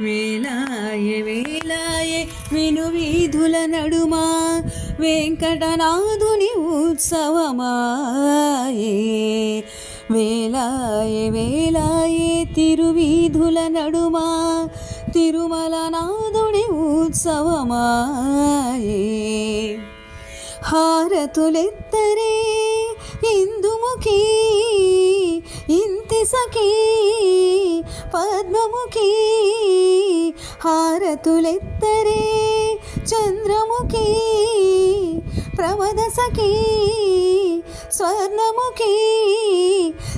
వేలాయ వేలాయ విను వీధుల నడుమా వెంకటనాథుని ఉత్సవమాయే. వేలాయ వేలాయ తిరువీధుల నడుమా తిరుమల నాథుని ఉత్సవమాయే. హారతులెత్తరే ఇందుముఖీ ఇంతి సఖీ పద్మముఖీ హారతులెత్తరే. చంద్రముఖి ప్రమద స్వర్ణముఖి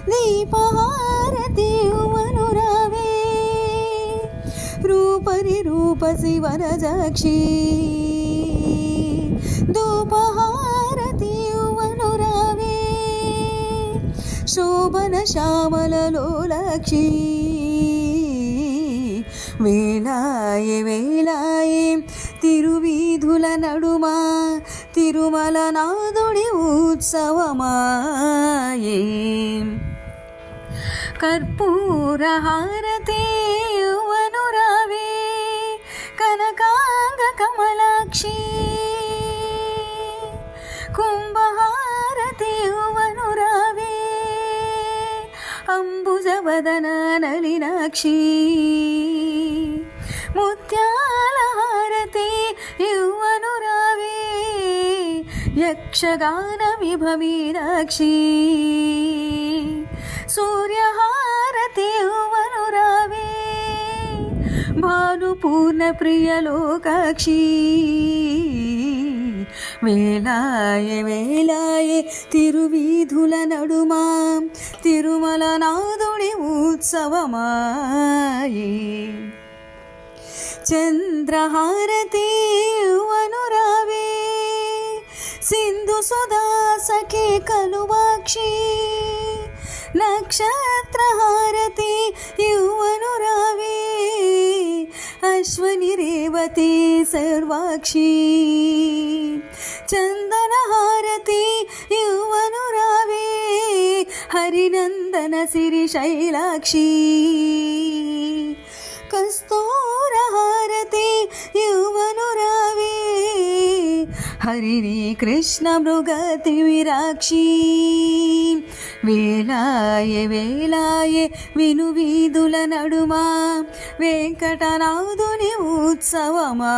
దీపహారతి మనురావే రూపరి రూప వరజాక్షి ధూపహారతి వనురావే శోభన శ్యామలలోలక్షి వేలాయ వేలాయ తిరువీధుల నడుమా తిరుమల నాదుడి ఉత్సవమాయే. కర్పూరహారతే వనురావే కనకాంగ కమలాక్షి. కుంభహారతి వనురావే అంబుజవదన నలినాక్షి ముత్యాలహారతి యువనురావే యక్షగాన విభవీనాక్షి సూర్యహారతి వనురావే భానుపూర్ణ ప్రియలోకాక్షి వేలాయ వేలాయ తిరువీధుల నడుమా తిరుమల నాదుడి ఉత్సవమాయే చంద్రహారతి వనురావే. సింధు సుధా సఖే కలువాక్షి నక్షత్రహారతి యువనురావే. అశ్వని రేవతి సర్వాక్షి. చందనహారతి యువనురావే. హరినందన సిరి శైలాక్షి. హరిని కృష్ణ మృగతి విరాక్షి. వేలాయ వేలాయ విను వీధుల నడుమా. వెంకటనాథుని ఉత్సవమాయే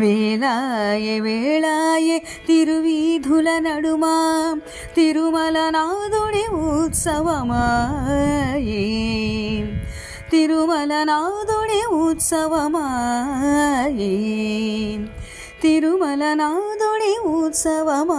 వేలాయ వేళాయ తిరువీధుల నడుమా. తిరుమల నాదుడి ఉత్సవమాయే తిరుమల నాదుడి ఉత్సవమాయే తిరుమల నాదుడి ఉత్సవమాయే